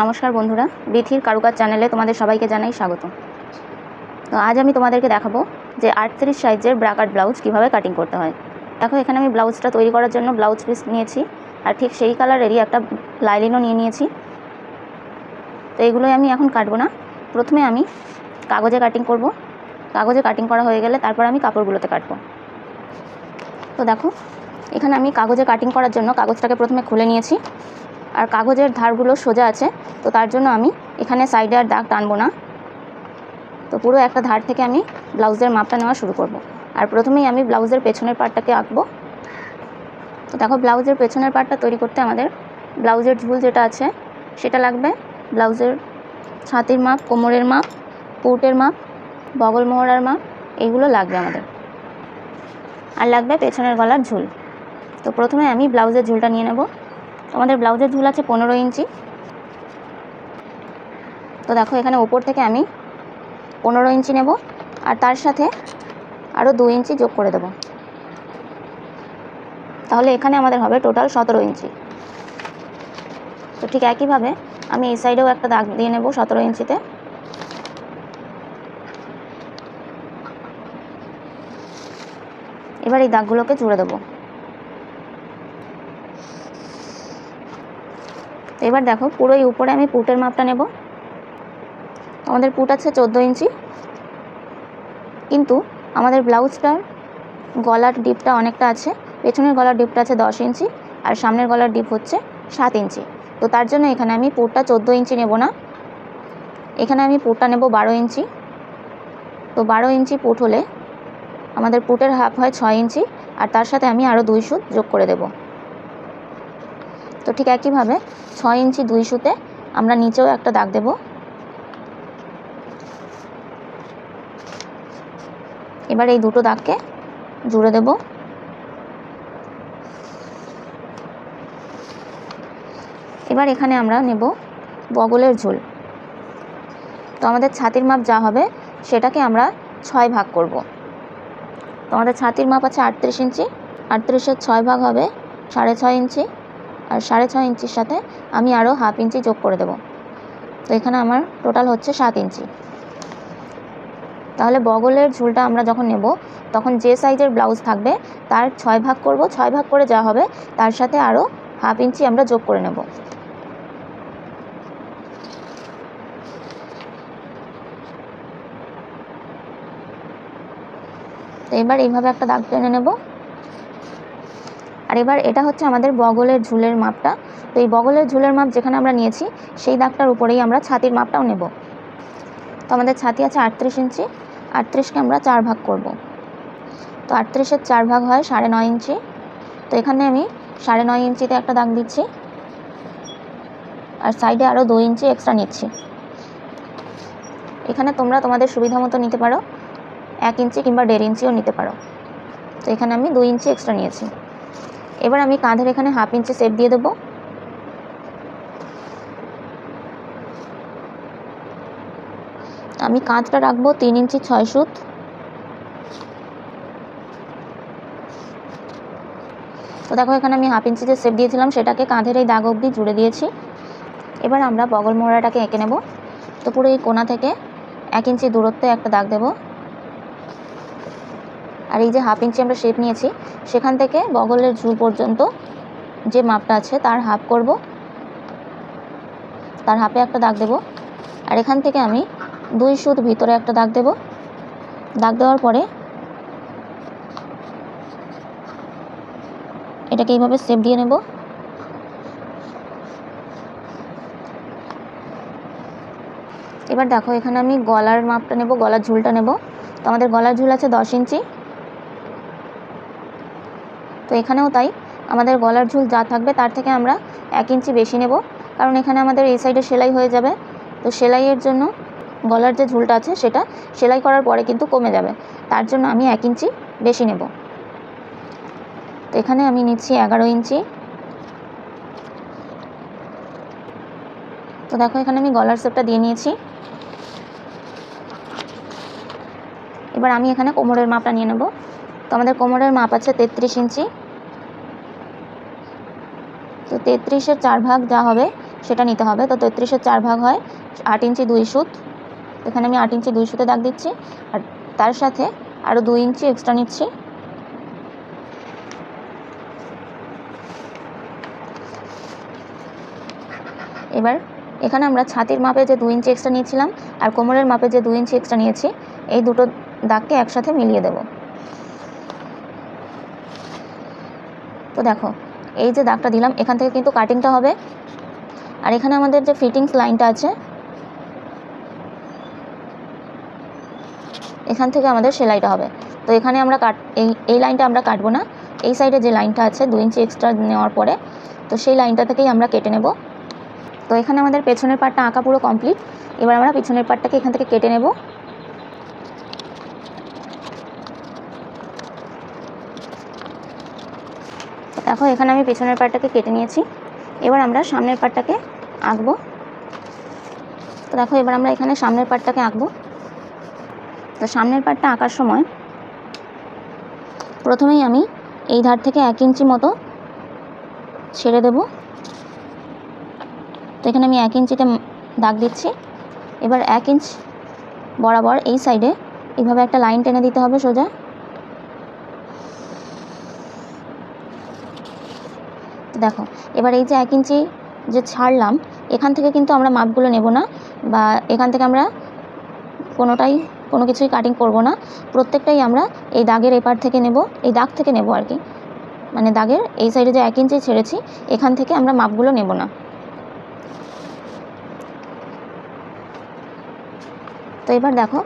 নমস্কার বন্ধুরা, বিথির কারুকাজ চ্যানেলে তোমাদের সবাইকে জানাই স্বাগত। তো আজ আমি তোমাদেরকে দেখাবো যে আটত্রিশ সাইজের ব্রাকাট ব্লাউজ কীভাবে কাটিং করতে হয়। দেখো, এখানে আমি ব্লাউজটা তৈরি করার জন্য ব্লাউজ পিস নিয়েছি, আর ঠিক সেই কালারেরই একটা লাইলিনও নিয়ে নিয়েছি। তো এগুলোই আমি এখন কাটবো না। প্রথমে আমি কাগজে কাটিং করব। কাগজে কাটিং করা হয়ে গেলে তারপর আমি কাপড়গুলোতে কাটবো। তো দেখো, এখানে আমি কাগজে কাটিং করার জন্য কাগজটাকে প্রথমে খুলে নিয়েছি। আর কাগজের ধারগুলো সোজা আছে, তো তার জন্য আমি এখানে সাইডে আর দাগ টানবো না। তো পুরো একটা ধার থেকে আমি ব্লাউজের মাপটা নেওয়া শুরু করব। আর প্রথমেই আমি ব্লাউজের পেছনের পার্টটাকে আঁকবো। তো দেখো, ব্লাউজের পেছনের পার্টটা তৈরি করতে আমাদের ব্লাউজের ঝুল যেটা আছে, সেটা লাগবে ব্লাউজের ছাতির মাপ, কোমরের মাপ, পুটের মাপ, বগল মোহরার মাপ, এইগুলো লাগবে আমাদের। আর লাগবে পেছনের গলার ঝুল। তো প্রথমে আমি ব্লাউজের ঝুলটা নিয়ে নেব। আমাদের ব্লাউজের ঝুল আছে পনেরো ইঞ্চি। তো দেখো, এখানে ওপর থেকে আমি পনেরো ইঞ্চি নেব আর তার সাথে আরও দু ইঞ্চি যোগ করে দেব। তাহলে এখানে আমাদের হবে টোটাল সতেরো ইঞ্চি। তো ঠিক একইভাবে আমি এই সাইডেও একটা দাগ দিয়ে নেব সতেরো ইঞ্চিতে। এবার এই দাগগুলোকে জুড়ে দেবো। এবার দেখো পুরোই উপরে আমি পুটের মাপটা নেব। আমাদের পুট আছে চোদ্দ ইঞ্চি। কিন্তু আমাদের ব্লাউজটার গলার ডিপটা অনেকটা আছে। পেছনের গলার ডিপটা আছে দশ ইঞ্চি আর সামনের গলার ডিপ হচ্ছে সাত ইঞ্চি। তো তার জন্য এখানে আমি পুটটা চোদ্দ ইঞ্চি নেব না। এখানে আমি পুটটা নেব বারো ইঞ্চি। তো বারো ইঞ্চি পুট হলে আমাদের পুটের হাফ হয় ছয় ইঞ্চি আর তার সাথে আমি আরও দুই সুত যোগ করে দেবো। তো ঠিক একইভাবে ছয় ইঞ্চি দুই সুতে আমরা নিচেও একটা দাগ দেব। এবার এই দুটো দাগকে জুড়ে দেব। এবার এখানে আমরা নেব বগলের ঝুল। তো আমাদের ছাতির মাপ যা হবে সেটাকে আমরা ছয় ভাগ করব। তো আমাদের ছাতির মাপ আছে আটত্রিশ ইঞ্চি, আটত্রিশের ছয় ভাগ হবে সাড়ে ছয় ইঞ্চি আর সাড়ে ছয় ইঞ্চির সাথে আমি আরও হাফ ইঞ্চি যোগ করে দেব। তো এখানে আমার টোটাল হচ্ছে সাত ইঞ্চি। তাহলে বগলের ঝুলটা আমরা যখন নেব, তখন যে সাইজের ব্লাউজ থাকবে, তার ছয় ভাগ করব। ছয় ভাগ করে যা হবে, তার সাথে আরও হাফ ইঞ্চি আমরা যোগ করে নেব। এবার এইভাবে একটা দাগ টেনে নেব। আর এবার এটা হচ্ছে আমাদের বগলের ঝুলের মাপটা। তো এই বগলের ঝুলের মাপ যেখানে আমরা নিয়েছি, সেই দাগটার উপরেই আমরা ছাতির মাপটাও নেব। তো আমাদের ছাতি আছে আটত্রিশ ইঞ্চি। আটত্রিশকে আমরা চার ভাগ করব। তো আটত্রিশের চার ভাগ হয় সাড়ে নয় ইঞ্চি। তো এখানে আমি সাড়ে নয় ইঞ্চিতে একটা দাগ দিচ্ছি। আর সাইডে আরও দু ইঞ্চি এক্সট্রা নিচ্ছি। এখানে তোমরা তোমাদের সুবিধা মতো নিতে পারো। এক ইঞ্চি কিংবা দেড় ইঞ্চিও নিতে পারো। তো এখানে আমি দু ইঞ্চি এক্সট্রা নিয়েছি। এবার আমি কাঁধের এখানে হাফ ইঞ্চি সেপ দিয়ে দেবো। আমি কাঁধটা রাখব তিন ইঞ্চি ছয় সুত। তো দেখো, এখানে আমি হাফ ইঞ্চি যে সেপ দিয়েছিলাম, সেটাকে কাঁধের এই দাগ অবধি জুড়ে দিয়েছি। এবার আমরা বগল মোড়াটাকে এঁকে নেব। তো পুরো এই কোনা থেকে এক ইঞ্চি দূরত্বে একটা দাগ দেব। আর এই যে হাফ ইঞ্চি আমরা শেপ নিয়েছি, সেখান থেকে বগলের ঝুল পর্যন্ত যে মাপটা আছে তার হাফ করব। তার হাফে একটা দাগ দেব। আর এখান থেকে আমি দুই সুত ভিতরে একটা দাগ দেব। দাগ দেওয়ার পরে এটাকে এইভাবে সেপ দিয়ে নেব। এবার দেখো এখানে আমি গলার মাপটা নেব, গলার ঝুলটা নেব। তো আমাদের গলার ঝুল আছে দশ ইঞ্চি। তো এখানেও তাই। আমাদের গলার ঝুল যা থাকবে তার থেকে আমরা এক ইঞ্চি বেশি নেব। কারণ এখানে আমাদের এই সাইডে সেলাই হয়ে যাবে। তো সেলাইয়ের জন্য গলার যে ঝুলটা আছে সেটা সেলাই করার পরে কিন্তু কমে যাবে। তার জন্য আমি এক ইঞ্চি বেশি নেব। তো এখানে আমি নিচ্ছি এগারো ইঞ্চি। তো দেখো এখানে আমি গলার সেপটা দিয়ে নিয়েছি। এবার আমি এখানে কোমরের মাপটা নিয়ে নেব। তো আমাদের কোমরের মাপ আছে তেত্রিশ ইঞ্চি। তো তেত্রিশের চার ভাগ যা হবে সেটা নিতে হবে। তো তেত্রিশের চার ভাগ হয় আট ইঞ্চি দুই সুত। এখানে আমি আট ইঞ্চি দুই সুতে দাগ দিচ্ছি। আর তার সাথে আরও দুই ইঞ্চি এক্সট্রা নিচ্ছি। এবার এখানে আমরা ছাতির মাপে যে দু ইঞ্চি এক্সট্রা নিয়েছিলাম আর কোমরের মাপে যে দু ইঞ্চি এক্সট্রা নিয়েছি, এই দুটো দাগকে একসাথে মিলিয়ে দেব। তো দেখো, এই যে দাগটা দিলাম, এখান থেকে কিন্তু কাটিংটা হবে। আর এখানে আমাদের যে ফিটিংস লাইনটা আছে, এখান থেকে আমাদের সেলাইটা হবে। তো এখানে আমরা কাট এই এই লাইনটা আমরা কাটবো না। এই সাইডে যে লাইনটা আছে, দু ইঞ্চি এক্সট্রা নেওয়ার পরে, তো সেই লাইনটা থেকেই আমরা কেটে নেব। তো এখানে আমাদের পেছনের পার্টটা আঁকা পুরো কমপ্লিট এবার আমরা পিছনের পার্টটাকে এখান থেকে কেটে নেব। দেখো, এখানে আমি পেছনের পার্টটাকে কেটে নিয়েছি। এবার আমরা সামনের পার্টটাকে আঁকবো। তো দেখো, এবার আমরা এখানে সামনের পার্টটাকে আঁকবো। তো সামনের পার্টটা আঁকার সময় প্রথমেই আমি এই ধার থেকে এক ইঞ্চি মতো ছেড়ে দেব। তো এখানে আমি এক ইঞ্চিতে দাগ দিচ্ছি। এবার এক ইঞ্চ বরাবর এই সাইডে এইভাবে একটা লাইন টেনে দিতে হবে সোজা। দেখো, এবার এই যে এক ইঞ্চি যে ছাড়লাম, এখান থেকে কিন্তু আমরা মাপগুলো নেব না বা এখান থেকে আমরা কোনোটাই, কোনো কিছুই কাটিং করব না। প্রত্যেকটাই আমরা এই দাগের এপার থেকে নেব, এই দাগ থেকে নেব আর কি। মানে দাগের এই সাইডে যে এক ইঞ্চি ছেড়েছি, এখান থেকে আমরা মাপগুলো নেব না। তো এবার দেখো,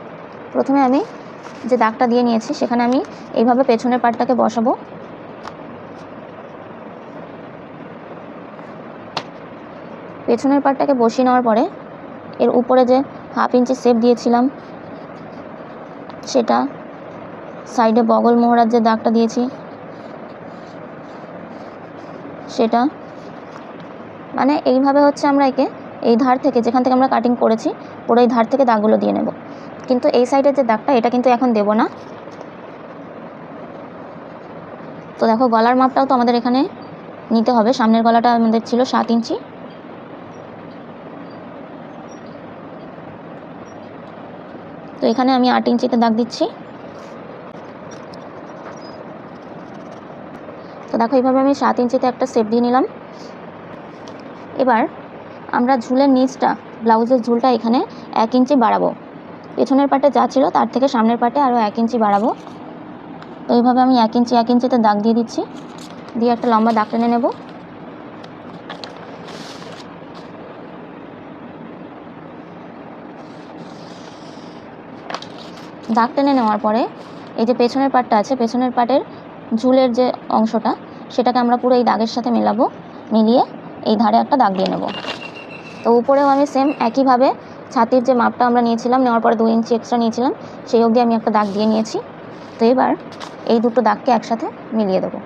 প্রথমে আমি যে দাগটা দিয়ে নিয়েছি, সেখানে আমি এইভাবে পেছনের পার্টটাকে বসাবো। পেছনের পার্টটাকে বসিয়ে নেওয়ার পরে এর উপরে যে হাফ ইঞ্চি শেপ দিয়েছিলাম, সেটা সাইডে বগল মোহরার যে দাগটা দিয়েছি, সেটা মানে এইভাবে হচ্ছে আমরা একে এই ধার থেকে যেখান থেকে আমরা কাটিং করেছি, পুরো এই ধার থেকে দাগগুলো দিয়ে নেব। কিন্তু এই সাইডের যে দাগটা, এটা কিন্তু এখন দেব না। তো দেখো, গলার মাপটাও তো আমাদের এখানে নিতে হবে। সামনের গলাটা আমাদের ছিল সাত ইঞ্চি। তো এখানে আমি আট ইঞ্চিতে দাগ দিচ্ছি। তো দেখো এইভাবে আমি সাত ইঞ্চিতে একটা শেপ দিয়ে নিলাম। এবার আমরা ঝুলের নিচটা, ব্লাউজের ঝুলটা এখানে এক ইঞ্চি বাড়াবো। পেছনের পাটে যা ছিল তার থেকে সামনের পাটে আরও এক ইঞ্চি বাড়াবো। তো এইভাবে আমি এক ইঞ্চি, এক ইঞ্চিতে দাগ দিয়ে দিচ্ছি। দিয়ে একটা লম্বা দাগ টেনে নেব। দাগ টেনে নেওয়ার পরে এই যে পেছনের পাটটা আছে, পেছনের পাটের ঝুলের যে অংশটা, সেটাকে আমরা পুরো এই দাগের সাথে মেলাবো, মিলিয়ে এই ধারে একটা দাগ দিয়ে নেব। তো উপরেও আমি সেম একইভাবে ছাতির যে মাপটা আমরা নিয়েছিলাম, নেওয়ার পরে দু ইঞ্চি এক্সট্রা নিয়েছিলাম, সেই অবধি আমি একটা দাগ দিয়ে নিয়েছি। তো এবার এই দুটো দাগকে একসাথে মিলিয়ে দেবো।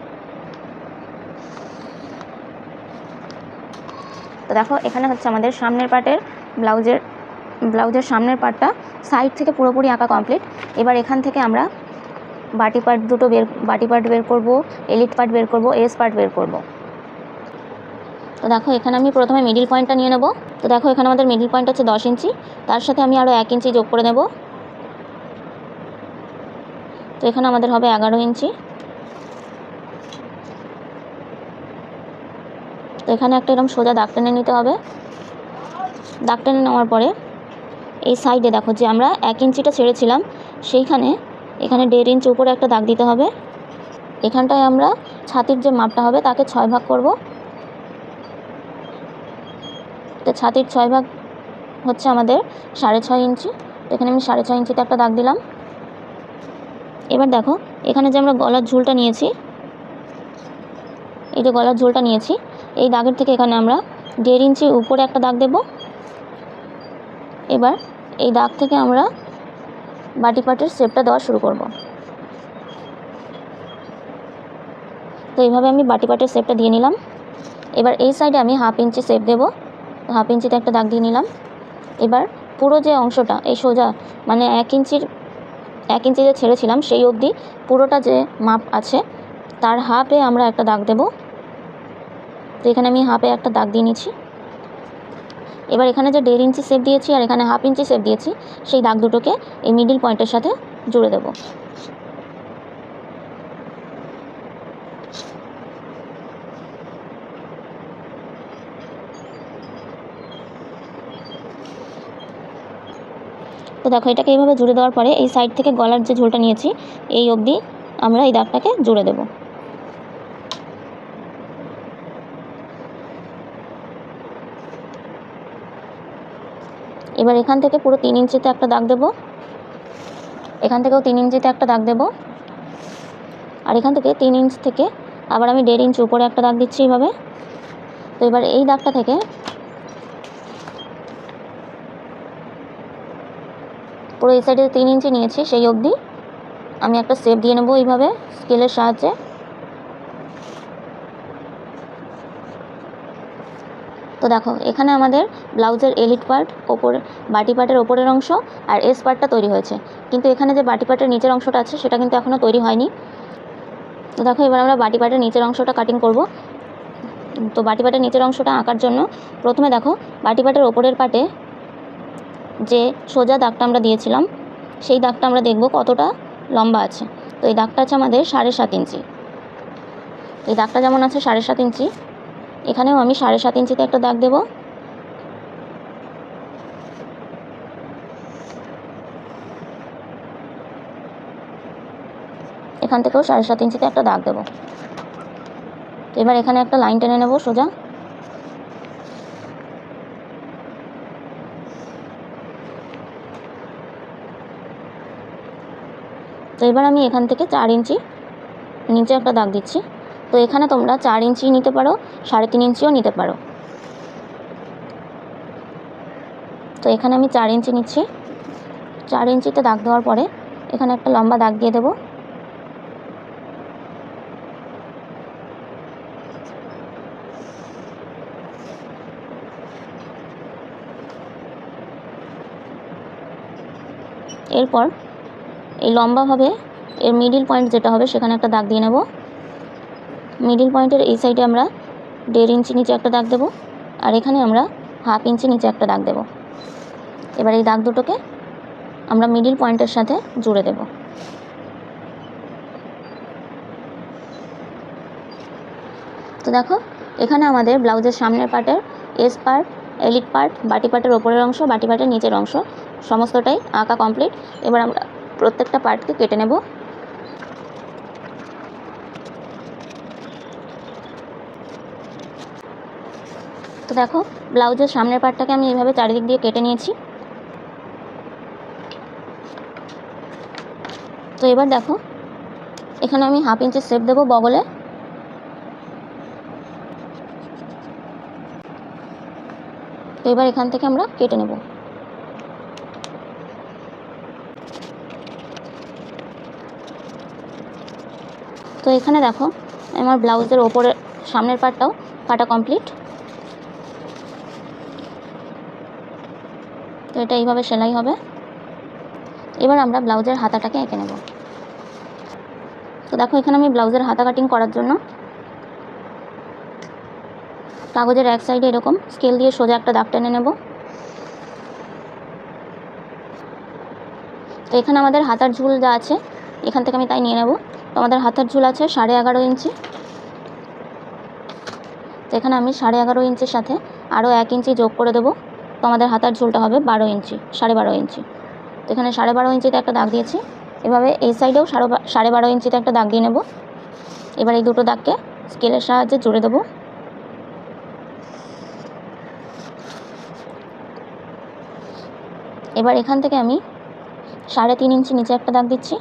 তো দেখো, এখানে হচ্ছে আমাদের সামনের পার্টের ব্লাউজের ব্লাউজের সামনের পার্টটা সাইড থেকে পুরোপুরি আঁকা কমপ্লিট এবার এখান থেকে আমরা বাটি পার্ট দুটো বের, বাটি পার্ট বের করব এলিট পার্ট বের করব এস পার্ট বের করব। তো দেখো, এখানে আমি প্রথমে মিডিল পয়েন্টটা নিয়ে নেব। তো দেখো, এখানে আমাদের মিডিল পয়েন্ট হচ্ছে দশ ইঞ্চি। তার সাথে আমি আরও এক ইঞ্চি যোগ করে নেব। তো এখানে আমাদের হবে এগারো ইঞ্চি। তো এখানে একটা এরকম সোজা দাগ টেনে নিতে হবে। দাগ টেনে নেওয়ার পরে এই সাইডে দেখো যে আমরা এক ইঞ্চিটা ছেড়েছিলাম, সেইখানে এখানে দেড় ইঞ্চি উপরে একটা দাগ দিতে হবে। এখানটায় আমরা ছাতির যে মাপটা হবে তাকে ছয় ভাগ করব। তো ছাতির ছয় ভাগ হচ্ছে আমাদের সাড়ে ছয় ইঞ্চি। তো এখানে আমি সাড়ে ছয় ইঞ্চিতে একটা দাগ দিলাম। এবার দেখো, এখানে যে আমরা গলার ঝুলটা নিয়েছি, এই যে গলার ঝুলটা নিয়েছি, এই দাগের থেকে এখানে আমরা দেড় ইঞ্চি উপরে একটা দাগ দেব। এবার এই দাগ থেকে আমরা বাটি পাটের শেপটা দেওয়া শুরু করব। তো এইভাবে আমি বাটি পাটের শেপটা দিয়ে নিলাম। এবার এই সাইডে আমি হাফ ইঞ্চি শেপ দেবো। হাফ ইঞ্চিতে একটা দাগ দিয়ে নিলাম। এবার পুরো যে অংশটা, এই সোজা মানে এক ইঞ্চির এক ইঞ্চি যে ছেড়েছিলাম, সেই অবধি পুরোটা যে মাপ আছে, তার হাফে আমরা একটা দাগ দেব। তো এখানে আমি হাফে একটা দাগ দিয়ে নিচ্ছি। এবার এখানে যে দেড় ইঞ্চি সেপ দিয়েছি আর এখানে হাফ ইঞ্চি সেপ দিয়েছি, সেই দাগ দুটোকে এই মিডিল পয়েন্টের সাথে জুড়ে দেবো। তো দেখো, এটাকে এইভাবে জুড়ে দেওয়ার পরে এই সাইড থেকে গলার যে ঝোলটা নিয়েছি, এই অবধি আমরা এই দাগটাকে জুড়ে দেবো। এবার এখান থেকে পুরো তিন ইঞ্চিতে একটা দাগ দেবো। এখান থেকেও তিন ইঞ্চিতে একটা দাগ দেবো। আর এখান থেকে তিন ইঞ্চ থেকে আবার আমি দেড় ইঞ্চ উপরে একটা দাগ দিচ্ছি এইভাবে তো এবার এই দাগটা থেকে পুরো এই সাইডে তিন ইঞ্চি নিয়েছি, সেই অবধি আমি একটা সেপ দিয়ে নেব এইভাবে স্কেলের সাহায্যে। তো দেখো, এখানে আমাদের ব্লাউজের এলিট পার্ট, ওপরে, বাটি পার্টের ওপরের অংশ আর এস পার্টটা তৈরি হয়েছে। কিন্তু এখানে যে বাটি পার্টের নিচের অংশটা আছে, সেটা কিন্তু এখনও তৈরি হয়নি। তো দেখো, এবার আমরা বাটি পার্টের নিচের অংশটা কাটিং করব। তো বাটি পার্টের নিচের অংশটা আঁকার জন্য প্রথমে দেখো, বাটি পার্টের ওপরের পার্টে যে সোজা দাগটা আমরা দিয়েছিলাম, সেই দাগটা আমরা দেখব কতটা লম্বা আছে। তো এই দাগটা আছে আমাদের সাড়ে সাত ইঞ্চি। এই দাগটা যেমন আছে সাড়ে সাত ইঞ্চি এখানেও আমি সাড়ে সাত ইঞ্চিতে একটা দাগ দেব। এখান থেকেও সাড়ে সাত ইঞ্চিতে একটা দাগ দেবো। এবার এখানে একটা লাইন টেনে নেব সোজা। তো এবার আমি এখান থেকে চার ইঞ্চি নিচে একটা দাগ দিচ্ছি। তো এখানে তোমরা চার ইঞ্চি নিতে পারো, সাড়ে তিন ইঞ্চিও নিতে পারো। তো এখানে আমি চার ইঞ্চি নিচ্ছি। চার ইঞ্চিতে দাগ দেওয়ার পরে এখানে একটা লম্বা দাগ দিয়ে দেবো। এরপর এই লম্বাভাবে এর মিডিল পয়েন্ট যেটা হবে সেখানে একটা দাগ দিয়ে নেব। মিডিল পয়েন্টের এই সাইডে আমরা দেড় ইঞ্চি নিচে একটা দাগ দেবো, আর এখানে আমরা হাফ ইঞ্চি নিচে একটা দাগ দেবো। এবার এই দাগ দুটোকে আমরা মিডিল পয়েন্টের সাথে জুড়ে দেব। তো দেখো, এখানে আমাদের ব্লাউজের সামনের পার্টের এস পার্ট এলিট পার্ট বাটি পার্টের ওপরের অংশ, বাটি পার্টের নিচের অংশ, সমস্তটাই আঁকা কমপ্লিট এবার আমরা প্রত্যেকটা পার্টকে কেটে নেব তো দেখো, ব্লাউজের সামনের পার্টটাকে আমি এইভাবে চারিদিক দিয়ে কেটে নিয়েছি। তো এবার দেখো, এখানে আমি হাফ ইঞ্চি সেপ দেবো বগলে। তো এবার এখান থেকে আমরা কেটে নেব। তো এখানে দেখো, আমার ব্লাউজের ওপরে সামনের পার্টটাও কাটা কমপ্লিট। তো এটা এইভাবে সেলাই হবে। এবার আমরা ব্লাউজের হাতাটাকে এঁকে নেব। তো দেখো, এখানে আমি ব্লাউজের হাতা কাটিং করার জন্য কাগজের এক সাইডে এরকম স্কেল দিয়ে সোজা একটা দাগ টেনে নেব। তো এখানে আমাদের হাতার ঝুল যা আছে, এখান থেকে আমি তাই নিয়ে নেব। তো আমাদের হাতার ঝুল আছে সাড়ে এগারো ইঞ্চি। তো এখানে আমি সাড়ে এগারো ইঞ্চির সাথে আরও এক ইঞ্চি যোগ করে দেবো। তো আমাদের হাতার ঝোলটা হবে বারো ইঞ্চি, সাড়ে বারো ইঞ্চি। তো এখানে সাড়ে বারো ইঞ্চিতে একটা দাগ দিয়েছি। এভাবে এই সাইডেও সাড়ে সাড়ে বারো ইঞ্চিতে একটা দাগ দিয়ে নেব। এবার এই দুটো দাগকে স্কেলের সাহায্যে জুড়ে দেবো। এবার এখান থেকে আমি সাড়ে তিন ইঞ্চি নিচে একটা দাগ দিচ্ছি।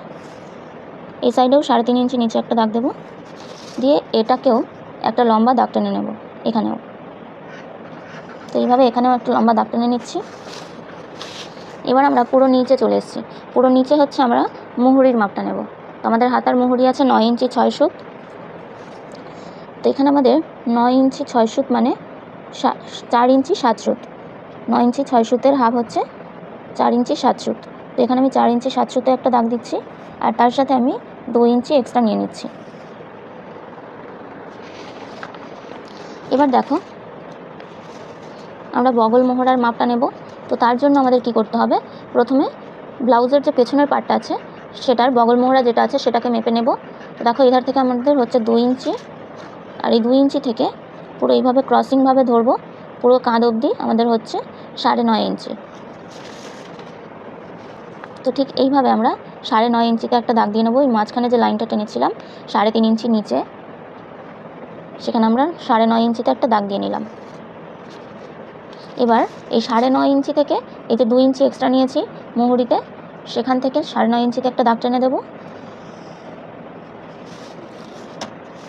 এই সাইডেও সাড়ে তিন ইঞ্চি নিচে একটা দাগ দেবো। দিয়ে এটাকেও একটা লম্বা দাগ টেনে নেব, এখানেও। তো এইভাবে এখানেও একটু লম্বা দাগ টেনে নিচ্ছি। এবার আমরা পুরো নিচে চলে এসেছি। পুরো নিচে হচ্ছে আমরা মুহুরির মাপটা নেব। তো আমাদের হাতার মুহুরি আছে নয় ইঞ্চি ছয় সুত তো এখানে আমাদের নয় ইঞ্চি ছয় সুত মানে চার ইঞ্চি সাত সুত নয় ইঞ্চি ছয় সুতের হাফ হচ্ছে চার ইঞ্চি সাত সুত তো এখানে আমি চার ইঞ্চি সাত সুতে একটা দাগ দিচ্ছি আর তার সাথে আমি দু ইঞ্চি এক্সট্রা নিয়ে নিচ্ছি। এবার দেখো আমরা বগল মোহরার মাপটা নেব। তো তার জন্য আমাদের কি করতে হবে? প্রথমে ব্লাউজের যে পেছনের পার্টটা আছে, সেটার বগল মোহরা যেটা আছে, সেটাকে মেপে নেব। তো দেখো, এধার থেকে আমাদের হচ্ছে দুই ইঞ্চি আর এই দুই ইঞ্চি থেকে পুরো এইভাবে ক্রসিংভাবে ধরবো। পুরো কাঁধ অবধি আমাদের হচ্ছে সাড়ে নয় ইঞ্চি। তো ঠিক এইভাবে আমরা সাড়ে নয় ইঞ্চিতে একটা দাগ দিয়ে নেব। ওই মাঝখানে যে লাইনটা টেনেছিলাম, সাড়ে তিন ইঞ্চি নিচে, সেখানে আমরা সাড়ে নয় ইঞ্চিতে একটা দাগ দিয়ে নিলাম। এবার এই সাড়ে নয় ইঞ্চি থেকে এই যে দুই ইঞ্চি এক্সট্রা নিয়েছি মুহুরিতে, সেখান থেকে সাড়ে নয় ইঞ্চিতে একটা দাগ টেনে দেবো।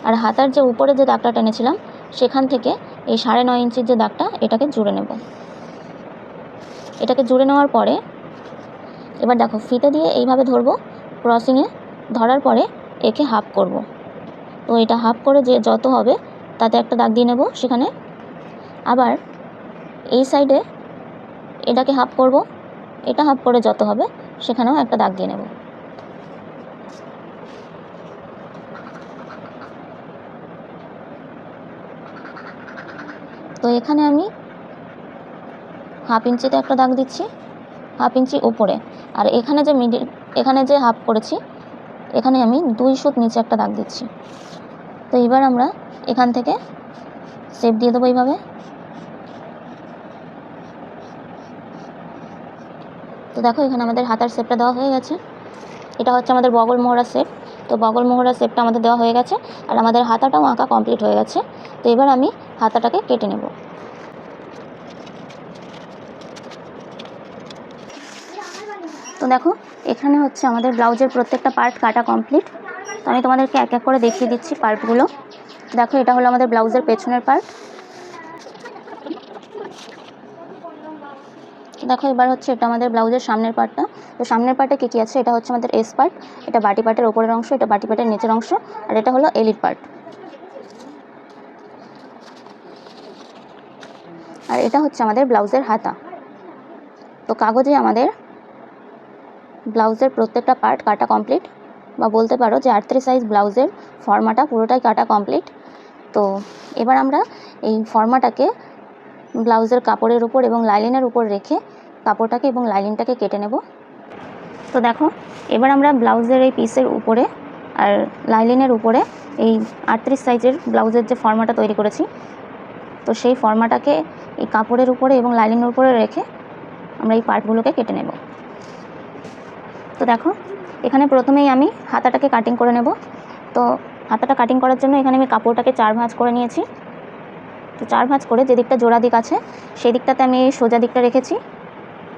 আর হাতার যে উপরে যে দাগটা টেনেছিলাম, সেখান থেকে এই সাড়ে নয় ইঞ্চির যে দাগটা, এটাকে জুড়ে নেব। এটাকে জুড়ে নেওয়ার পরে, এবার দেখো, ফিতে দিয়ে এইভাবে ধরবো ক্রসিংয়ে ধরার পরে একে হাফ করব। তো এটা হাফ করে যে যত হবে, তাতে একটা দাগ দিয়ে নেব সেখানে। আবার এই সাইডে এটাকে হাফ করব। এটা হাফ করে যত হবে, সেখানেও একটা দাগ দিয়ে নেব। তো এখানে আমি হাফ ইঞ্চিতে একটা দাগ দিচ্ছি, হাফ ইঞ্চি ওপরে আর এখানে যে মিডিল, এখানে যে হাফ করেছি, এখানে আমি দুই সুত নিচে একটা দাগ দিচ্ছি। তো এবার আমরা এখান থেকে শেপ দিয়ে দেবো এইভাবে। তো দেখো, এখানে আমাদের হাতার শেপটা দেওয়া হয়ে গেছে। এটা হচ্ছে আমাদের বগল মোহরা শেপ। তো বগল মোহরা শেপটা আমাদের দেওয়া হয়ে গেছে আর আমাদের হাতাটাও আঁকা কমপ্লিট হয়ে গেছে। তো এবার আমি হাতাটাকে কেটে নেব। তো দেখো, এখানে হচ্ছে আমাদের ব্লাউজের প্রত্যেকটা পার্ট কাটা কমপ্লিট। তো আমি তোমাদেরকে এক এক করে দেখিয়ে দিচ্ছি পার্টগুলো। দেখো, এটা হলো আমাদের ব্লাউজের পেছনের পার্ট। দেখো, এবার হচ্ছে এটা আমাদের ব্লাউজের সামনের পার্টটা তো সামনের পার্টে কী কী আছে? এটা হচ্ছে আমাদের এস পার্ট এটা বাটি পার্টের ওপরের অংশ, এটা বাটি পার্টের নিচের অংশ, আর এটা হলো এলিট পার্ট আর এটা হচ্ছে আমাদের ব্লাউজের হাতা। তো কাগজে আমাদের ব্লাউজের প্রত্যেকটা পার্ট কাটা কমপ্লিট, বা বলতে পারো যে আটত্রিশ সাইজ ব্লাউজের ফর্মাটা পুরোটাই কাটা কমপ্লিট। তো এবার আমরা এই ফর্মাটাকে ব্লাউজের কাপড়ের উপর এবং লাইলিনের উপর রেখে কাপড়টাকে এবং লাইলিনটাকে কেটে নেব। তো দেখো, এবার আমরা ব্লাউজের এই পিসের উপরে আর লাইলিনের উপরে এই আটত্রিশ সাইজের ব্লাউজের যে ফর্মাটা তৈরি করেছি, তো সেই ফর্মাটাকে এই কাপড়ের উপরে এবং লাইলিনের উপরে রেখে আমরা এই পার্টগুলোকে কেটে নেব। তো দেখো, এখানে প্রথমেই আমি হাতাটাকে কাটিং করে নেব। তো হাতাটা কাটিং করার জন্য এখানে আমি কাপড়টাকে চার ভাঁজ করে নিয়েছি। তো চার ভাঁজ করে যে দিকটা জোড়া দিক আছে সেই দিকটাতে আমি সোজা দিকটা রেখেছি।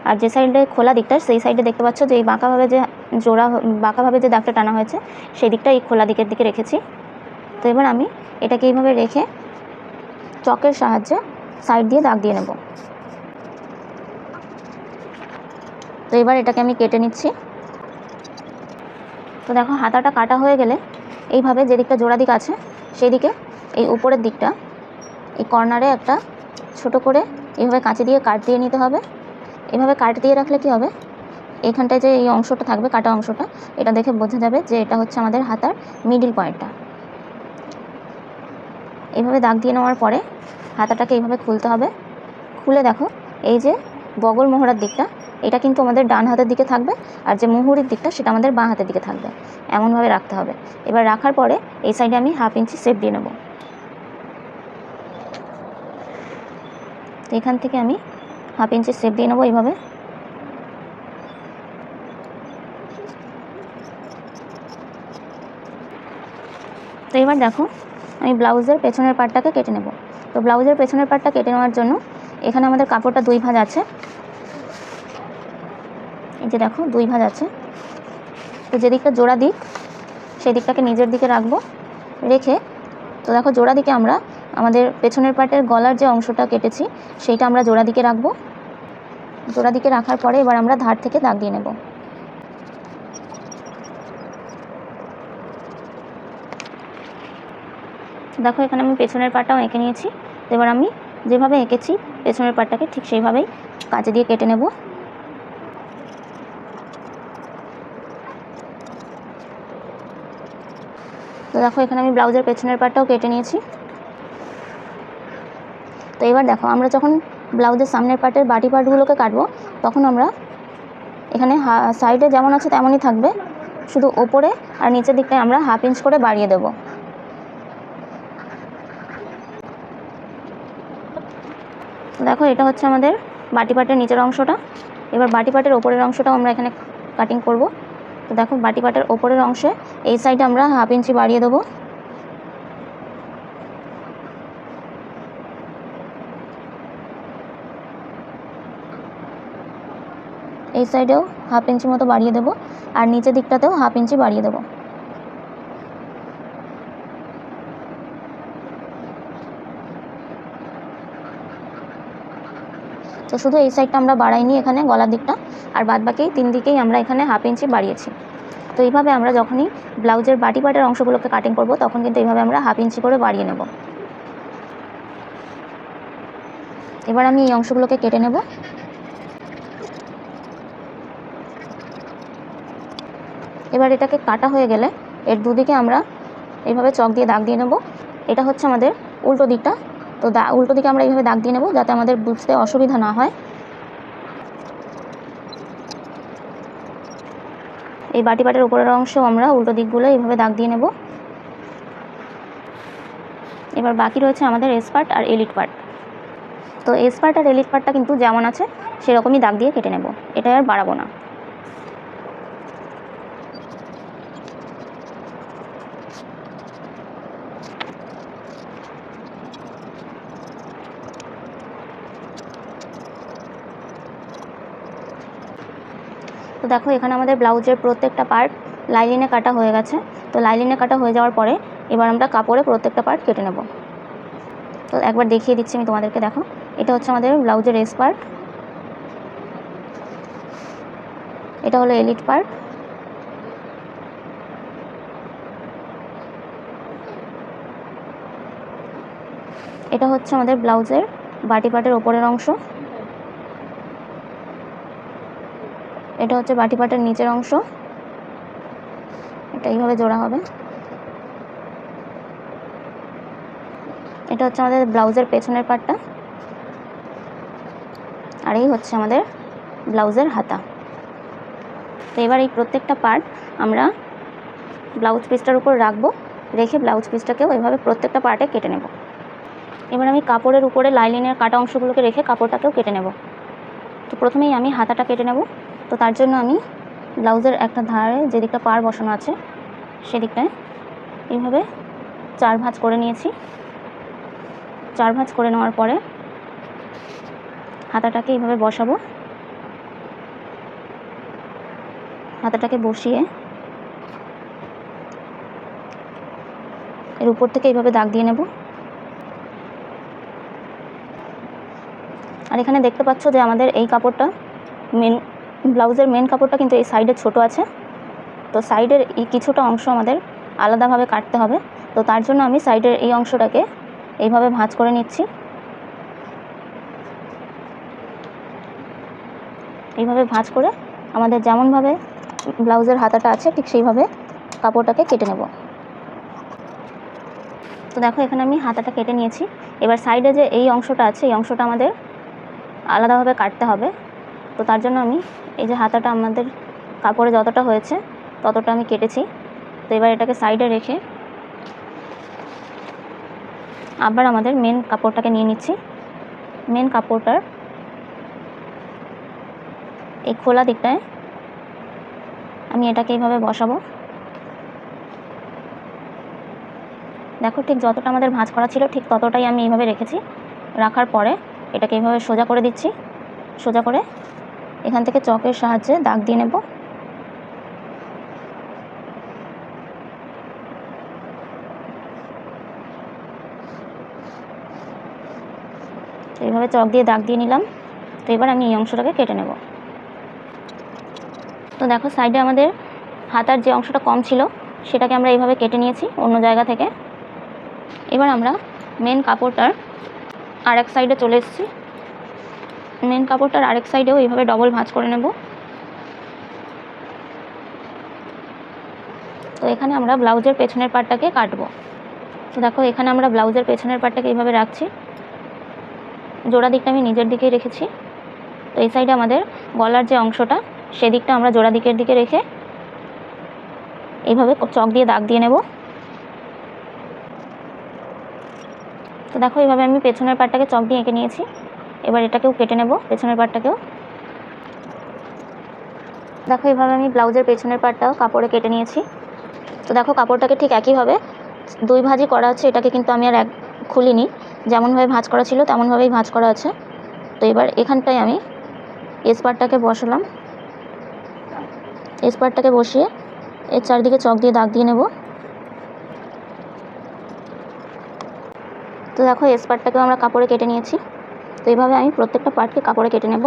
আর যে সাইডে খোলা দিকটা, সেই সাইডে দেখতে পাচ্ছ যে এই বাঁকাভাবে যে জোড়া বাঁকাভাবে যে দাগটা টানা হয়েছে, সেই দিকটা এই খোলা দিকের দিকে রেখেছি। তো এবার আমি এটাকে এইভাবে রেখে চকের সাহায্যে সাইড দিয়ে দাগ দিয়ে নেব। তো এবার এটাকে আমি কেটে নিচ্ছি। তো দেখো, হাতাটা কাটা হয়ে গেলে এইভাবে যে দিকটা জোড়া দিক আছে, সেই দিকে এই উপরের দিকটা, এই কর্নারে একটা ছোট করে এইভাবে কাঁচি দিয়ে কাট দিয়ে নিতে হবে। এভাবে কাট দিয়ে রাখলে কি হবে? এখানটায় যে এই অংশটা থাকবে, কাটা অংশটা, এটা দেখে বোঝা যাবে যে এটা হচ্ছে আমাদের হাতার মিডিল পয়েন্টটা এইভাবে দাগ দিয়ে নেওয়ার পরে হাতাটাকে এইভাবে খুলতে হবে। খুলে দেখো, এই যে বগল মোহরার দিকটা, এটা কিন্তু আমাদের ডান হাতের দিকে থাকবে আর যে মুহুরির দিকটা, সেটা আমাদের বাঁ হাতের দিকে থাকবে। এমনভাবে রাখতে হবে। এবার রাখার পরে এই সাইডে আমি হাফ ইঞ্চি সেপ দিয়ে নেব। এখান থেকে আমি হাফ ইঞ্চি সেপ দিয়ে নেব এইভাবে। তো এবার দেখো, আমি ব্লাউজের পেছনের পার্টটাকে কেটে নেব। তো ব্লাউজের পেছনের পার্টটা কেটে নেওয়ার জন্য এখানে আমাদের কাপড়টা দুই ভাঁজ আছে। এই যে দেখো, দুই ভাঁজ আছে। তো যে দিকটা জোড়া দিক সেই দিকটাকে নিজের দিকে রাখব, রেখে তো দেখো, জোড়া দিকে আমরা আমাদের পেছনের পার্টের গলার যে অংশটা কেটেছি, সেইটা আমরা জোড়া দিকে রাখব। জোড়া দিকে রাখার পরে এবার আমরা ধার থেকে দাগ দিয়ে নেব। দেখো, এখানে আমি পেছনের পাটটাও এঁকে নিয়েছি। এবার আমি যেভাবে এঁকেছি, পেছনের পাটটাকে ঠিক সেইভাবেই কাঁচে দিয়ে কেটে নেব। তো দেখো, এখানে আমি ব্লাউজের পেছনের পাটটাও কেটে নিয়েছি। তো এবার দেখো, আমরা যখন ব্লাউজের সামনের পার্টের বাটি পার্টগুলোকে কাটবো। তখন আমরা এখানে সাইডে যেমন আছে তেমনই থাকবে। শুধু ওপরে আর নিচের দিকটায় আমরা হাফ ইঞ্চ করে বাড়িয়ে দেবো। দেখো, এটা হচ্ছে আমাদের বাটি পাটের নিচের অংশটা। এবার বাটি পাটের ওপরের অংশটাও আমরা এখানে কাটিং করব। তো দেখো, বাটি পাটের ওপরের অংশে এই সাইডে আমরা হাফ ইঞ্চি বাড়িয়ে দেবো। এই সাইডেও হাফ ইঞ্চি মতো বাড়িয়ে দেবো আর নিচের দিকটাতেও হাফ ইঞ্চি বাড়িয়ে দেবো। তো শুধু এই সাইডটা আমরা বাড়াইনি এখানে গলার দিকটা, আর বাদ বাকি তিন দিকেই আমরা এখানে হাফ ইঞ্চি বাড়িয়েছি। তো এইভাবে আমরা যখনই ব্লাউজের বাটি পাটের অংশগুলোকে কাটিং করব, তখন কিন্তু এইভাবে আমরা হাফ ইঞ্চি করে বাড়িয়ে নেব। এবার আমি এই অংশগুলোকে কেটে নেব। এবার এটাকে কাটা হয়ে গেলে এর দুদিকে আমরা এইভাবে চক দিয়ে দাগ দিয়ে নেব। এটা হচ্ছে আমাদের উল্টো দিকটা। তো দা, উল্টো দিকে আমরা এইভাবে দাগ দিয়ে নেব যাতে আমাদের বুঝতে অসুবিধা না হয়। এই বাটি পাটের উপরের অংশ আমরা উল্টো দিকগুলো এইভাবে দাগ দিয়ে নেব। এবার বাকি রয়েছে আমাদের এস পার্ট আর এলিট পার্ট তো এস পার্ট আর এলিট পার্টটা কিন্তু যেমন আছে, সেরকমই দাগ দিয়ে কেটে নেব। এটা আর বাড়াবো না। দেখো, এখানে আমাদের ব্লাউজের প্রত্যেকটা পার্ট লাইলিনে কাটা হয়ে গেছে। তো লাইলিনে কাটা হয়ে যাওয়ার পরে এবার আমরা কাপড়ে প্রত্যেকটা পার্ট কেটে নেব। তো একবার দেখিয়ে দিচ্ছি, আমি তোমাদেরকে দেখো। এটা হচ্ছে আমাদের ব্লাউজের এস পার্ট এটা হলো এলিট পার্ট এটা হচ্ছে আমাদের ব্লাউজের বাটি পার্টের ওপরের অংশ। এটা হচ্ছে বাটি পাটার নিচের অংশ। এটা এইভাবে জোড়া হবে। এটা হচ্ছে আমাদের ব্লাউজের পেছনের পার্টটা আর এই হচ্ছে আমাদের ব্লাউজের হাতা। তো এবার এই প্রত্যেকটা পার্ট আমরা ব্লাউজ পিসটার উপর রাখব, রেখে ব্লাউজ পিসটাকেও এইভাবে প্রত্যেকটা পার্টে কেটে নেব। এবার আমি কাপড়ের উপরে লাইলিনের কাটা অংশগুলোকে রেখে কাপড়টাকেও কেটে নেব। তো প্রথমেই আমি হাতাটা কেটে নেব। তো তার জন্য আমি ব্লাউজের একটা ধারে যে দিকটা পার বসানো আছে, সেদিকটায় এইভাবে চার ভাঁজ করে নিয়েছি। চার ভাঁজ করে নেওয়ার পরে হাতাটাকে এইভাবে বসাবো। হাতাটাকে বসিয়ে এর উপর থেকে এইভাবে দাগ দিয়ে নেব। আর এখানে দেখতে পাচ্ছ যে আমাদের এই কাপড়টা মেন ব্লাউজের মেন কাপড়টা কিন্তু এই সাইডে ছোট আছে। তো সাইডের এই কিছুটা অংশ আমাদের আলাদাভাবে কাটতে হবে। তো তার জন্য আমি সাইডের এই অংশটাকে এইভাবে ভাঁজ করে নিচ্ছি। এইভাবে ভাঁজ করে আমাদের যেমনভাবে ব্লাউজের হাতাটা আছে, ঠিক সেইভাবে কাপড়টাকে কেটে নেব। তো দেখো, এখানে আমি হাতাটা কেটে নিয়েছি। এবার সাইডে যে এই অংশটা আছে, এই অংশটা আমাদের আলাদাভাবে কাটতে হবে। তো তার জন্য আমি এই যে হাতাটা আমাদের কাপড়ে যতটা হয়েছে, ততটা আমি কেটেছি। তো এবার এটাকে সাইডে রেখে আবার আমাদের মেন কাপড়টাকে নিয়ে নিচ্ছি। মেন কাপড়টার এই খোলা দিকটায় আমি এটাকে এইভাবে বসাবো। দেখো ঠিক যতটা আমাদের ভাঁজ করা ছিল, ঠিক ততটাই আমি এইভাবে রেখেছি। রাখার পরে এটাকে এইভাবে সোজা করে দিচ্ছি। সোজা করে এখান থেকে চকের সাহায্যে দাগ দিয়ে নেব। এইভাবে চক দিয়ে দাগ দিয়ে নিলাম। তো এবার আমি এই অংশটাকে কেটে নেব। তো দেখো, সাইডে আমাদের হাতার যে অংশটা কম ছিল, সেটাকে আমরা এইভাবে কেটে নিয়েছি অন্য জায়গা থেকে। এবার আমরা মেন কাপড়টার আর এক সাইডে চলে এসেছি। মেন কাপড়টার আরেক সাইডেও এইভাবে ডবল ভাঁজ করে নেব। তো এখানে আমরা ব্লাউজের পেছনের পার্টটাকে কাটবো। তো দেখো, এখানে আমরা ব্লাউজের পেছনের পার্টটাকে এইভাবে রাখছি। জোড়া দিকটা আমি নিজের দিকেই রেখেছি। তো এই সাইডে আমাদের গলার যে অংশটা, সেদিকটা আমরা জোড়া দিকের দিকে রেখে এইভাবে চক দিয়ে দাগ দিয়ে নেব। তো দেখো, এইভাবে আমি পেছনের পাটটাকে চক দিয়ে এঁকে নিয়েছি। এবার এটাকেও কেটে নেব, পেছনের পাটটাকেও। দেখো এইভাবে আমি ব্লাউজের পেছনের পাটটাও কাপড়ে কেটে নিয়েছি। তো দেখো কাপড়টাকে ঠিক একইভাবে দুই ভাঁজই করা আছে, এটাকে কিন্তু আমি আর এক খুলিনি। যেমনভাবে ভাঁজ করা ছিল, তেমনভাবেই ভাঁজ করা আছে। তো এবার এখানটায় আমি এস পার্টটাকে বসালাম। এস পার্টটাকে বসিয়ে এর চারিদিকে চক দিয়ে দাগ দিয়ে নেব। তো দেখো এস পার্টটাকেও আমরা কাপড়ে কেটে নিয়েছি। তো এইভাবে আমি প্রত্যেকটা পার্টকে কাপড়ে কেটে নেব।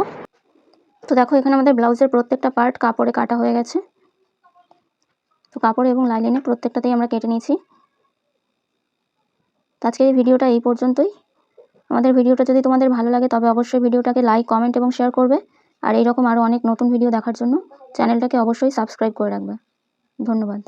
তো দেখো, এখানে আমাদের ব্লাউজের প্রত্যেকটা পার্ট কাপড়ে কাটা হয়ে গেছে। তো কাপড় এবং লাইলিনে প্রত্যেকটাতেই আমরা কেটে নিয়েছি। তো আজকের এই ভিডিওটা এই পর্যন্তই। আমাদের ভিডিওটা যদি তোমাদের ভালো লাগে, তবে অবশ্যই ভিডিওটাকে লাইক, কমেন্ট এবং শেয়ার করবে। আর এইরকম আরও অনেক নতুন ভিডিও দেখার জন্য চ্যানেলটাকে অবশ্যই সাবস্ক্রাইব করে রাখবে। ধন্যবাদ।